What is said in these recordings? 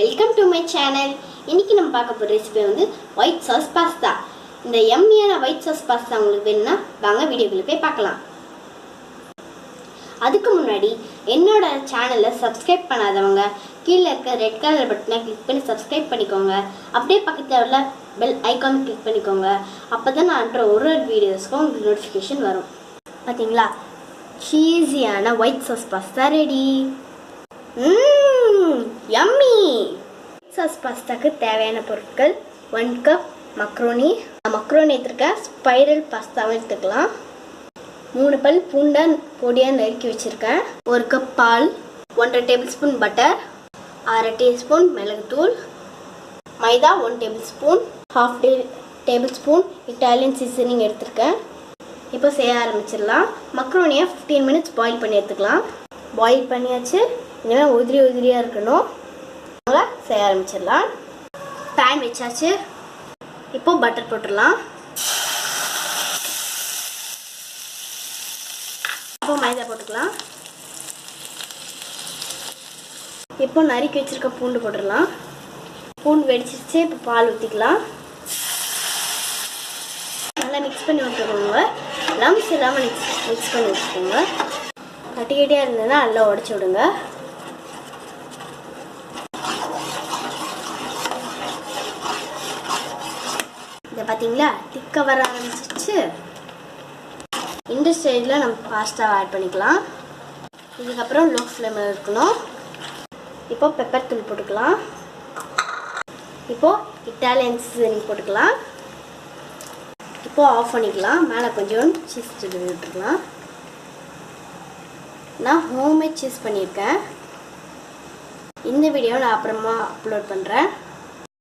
Welcome to my channel இன்றைக்கி நம்ம பார்க்க போகிற ரெசிபி வந்து ஒயிட் சாஸ் பாஸ்தா இந்த எம்மியான ஒயிட் சாஸ் பாஸ்தா உங்களுக்கு வேணும்னா வாங்க வீடியோக்குள்ள போய் பார்க்கலாம். அதுக்கு முன்னாடி என்னோட சேனலை சப்ஸ்கிரைப் பண்ணாதவங்க கீழே இருக்க ரெட் கலர் பட்டனை கிளிக் பண்ணி சப்ஸ்கிரைப் பண்ணிக்கோங்க. அப்படியே பக்கத்தில் உள்ள பெல் ஐக்கான் கிளிக் பண்ணிக்கோங்க. அப்போ தான் நான் அன்ற ஒரு ஒரு வீடியோஸ்க்கும் உங்களுக்கு நோட்டிஃபிகேஷன் வரும். பார்த்தீங்களா சீஸியான ஒயிட் சாஸ் பாஸ்தா ரெடி ம் ம்ம் யம்மி சாஸ் பாஸ்தாக்கு தேவையான பொருட்கள் ஒன் கப் மக்ரோனி மக்ரோனி எடுத்துருக்கேன். ஸ்பைரல் பாஸ்தாவும் எடுத்துக்கலாம். மூணு பல் பூண்டை பொடியாக நறுக்கி வச்சுருக்கேன். ஒரு கப் பால் ஒன்றரை டேபிள் ஸ்பூன் பட்டர் அரை டீஸ்பூன் மிளகுத்தூள் மைதா ஒன் டேபிள் ஸ்பூன் ஹாஃப் டே டேபிள் ஸ்பூன் இட்டாலியன் சீசனிங் எடுத்திருக்கேன். இப்போ செய்ய ஆரம்பிச்சிடலாம். மக்ரோனியை ஃபிஃப்டீன் மினிட்ஸ் பாயில் பண்ணி எடுத்துக்கலாம். பாயில் பண்ணியாச்சு. இனிமேல் உதிரி உதிரியாக இருக்கணும். அதனால செய்ய ஆரம்பிச்சிடலாம். பேன் வச்சாச்சு. இப்போ பட்டர் போட்டுடலாம். இப்போ மைதா போட்டுக்கலாம். இப்போ நறுக்கி வச்சுருக்க பூண்டு போட்டுடலாம். பூண்டு வெடிச்சிருச்சு. இப்போ பால் ஊற்றிக்கலாம் நல்லா மிக்ஸ் பண்ணி விட்டுக்கோங்க. லம்ஸ் இல்லாமல் மிக்ஸ் மிக்ஸ் பண்ணி வச்சுக்கோங்க. கட்டி கட்டியாக இருந்ததுன்னா நல்லா உடச்சி விடுங்க. இதை பார்த்தீங்களா திக்க வர ஆரம்பிச்சிச்சு இந்த ஸ்டேஜில் நம்ம பாஸ்தாவை ஆட் பண்ணிக்கலாம். இதுக்கப்புறம் லோ ஃப்ளேமில் இருக்கணும். இப்போ பெப்பர் தூள் போட்டுக்கலாம். இப்போது இட்டாலியன் சீசனிங் போட்டுக்கலாம். இப்போது ஆஃப் பண்ணிக்கலாம். மேலே கொஞ்சம் சீஸ் விட்டுருக்கலாம் நான் ஹோம்மேட் சீஸ் பண்ணியிருக்கேன். இந்த வீடியோ நான் அப்புறமா அப்லோட் பண்ணுறேன்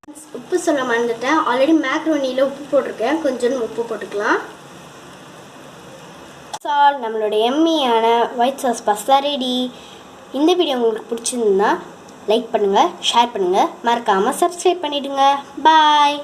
உப்பு சொல்ல மறந்துட்டேன். ஆல்ரெடி மேக்ரோனியில் உப்பு போட்டிருக்கேன். கொஞ்சம் உப்பு போட்டுக்கலாம். சால் நம்மளோட எம்மியான ஒயிட் சாஸ் பாஸ்தா ரெடி இந்த வீடியோ உங்களுக்கு பிடிச்சிருந்தா லைக் பண்ணுங்கள் ஷேர் பண்ணுங்கள் மறக்காமல் சப்ஸ்கிரைப் பண்ணிவிடுங்க பாய்